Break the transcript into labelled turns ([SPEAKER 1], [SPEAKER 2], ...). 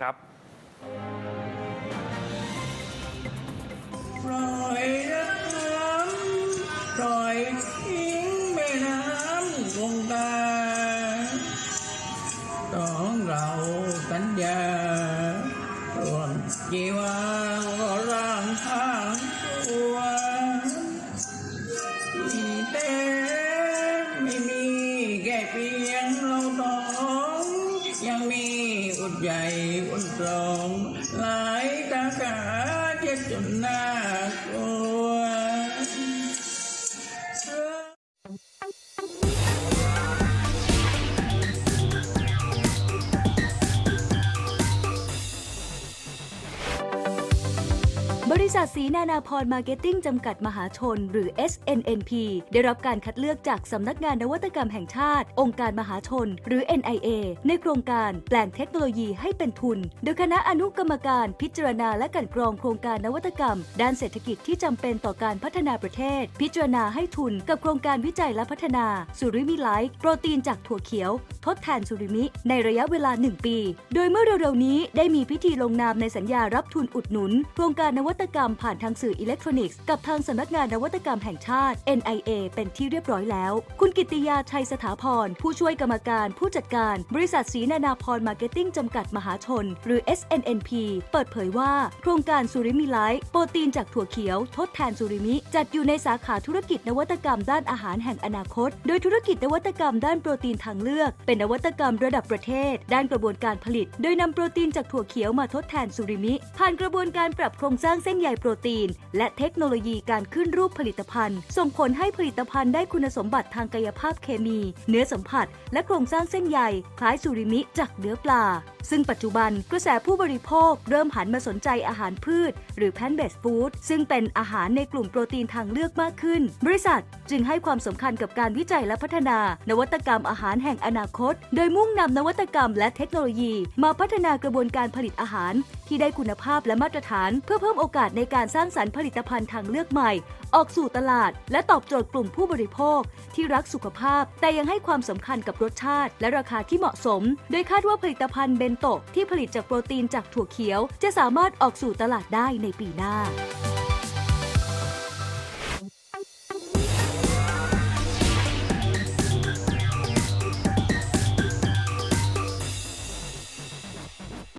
[SPEAKER 1] ครับ
[SPEAKER 2] ปล่อยน้ำปล่อยทิ้งแม่น้ำคงคาต้องเราสัญญารวมจีวาก็ร่างทางตัวที่แต่ไม่มีแค่เพียงเราสองยังมี อดใหญ่อดรองหลายตาขาเจ็ดจนหน้าโก
[SPEAKER 3] บริษัทสีนานาพรมาร์เก็ตติ้งจำกัดมหาชน หรือ SNNP ได้รับการคัดเลือกจากสำนักงานนวัตกรรมแห่งชาติ องค์การมหาชน หรือ NIA ในโครงการแปลงเทคโนโลยีให้เป็นทุน โดยคณะอนุกรรมการพิจารณาและกันกรองโครงการนวัตกรรม ด้านเศรษฐกิจที่จำเป็นต่อการพัฒนาประเทศ พิจารณาให้ทุนกับโครงการวิจัยและพัฒนาสุริมิไลท์โปรตีนจากถั่วเขียว ทดแทนสุริมิ ในระยะเวลา 1 ปี โดยเมื่อเร็วๆนี้ได้มีพิธีลงนามในสัญญารับทุนอุดหนุน โครงการนวัตกรรมผ่านทางสื่ออิเล็กทรอนิกส์กับทางสำนักงานนวัตกรรมแห่งชาติ NIA เป็นที่เรียบร้อยแล้ว คุณกิติยาชัยสถาพร ผู้ช่วยกรรมการผู้จัดการ บริษัทสีนานาพรมาร์เก็ตติ้งจำกัดมหาชน หรือ SNNP เปิดเผยว่า โครงการสุริมิไลท์โปรตีนจากถั่วเขียว ทดแทนสุริมิ จัดอยู่ในสาขาธุรกิจนวัตกรรมด้านอาหารแห่งอนาคต โดยธุรกิจนวัตกรรมด้านโปรตีนทางเลือก เป็นนวัตกรรมระดับประเทศ ด้านกระบวนการผลิต โดยนำโปรตีนจากถั่วเขียวมาทดแทนสุริมิ ผ่านกระบวนการปรับโครงสร้างเส้นส้นใยโปรตีน และเทคโนโลยีการขึ้นรูปผลิตภัณฑ์ ส่งผลให้ผลิตภัณฑ์ได้คุณสมบัติทางกายภาพเคมี เนื้อสัมผัส และโครงสร้างเส้นใยคล้ายซูริมิจากเนื้อปลาซึ่งปัจจุบันกระแสผู้บริโภคเริ่มหันมาสนใจอาหารพืช หรือ plant based food ซึ่งเป็นอาหารในกลุ่มโปรตีนทางเลือกมากขึ้น บริษัทจึงให้ความสำคัญกับการวิจัยและพัฒนา นวัตกรรมอาหารแห่งอนาคต โดยมุ่งนำนวัตกรรมและเทคโนโลยี มาพัฒนากระบวนการผลิตอาหาร ที่ได้คุณภาพและมาตรฐาน เพื่อเพิ่มโอกาสในการสร้างสรรค์ผลิตภัณฑ์ทางเลือกใหม่ ออกสู่ตลาด และตอบโจทย์กลุ่มผู้บริโภค ที่รักสุขภาพ แต่ยังให้ความสำคัญกับรสชาติ และราคาที่เหมาะสม โดยคาดว่าผลิตภัณฑ์เบนโตะที่ผลิตจากโปรตีนจากถั่วเขียว จะสามารถออกสู่ตลาดได้ในปีหน้า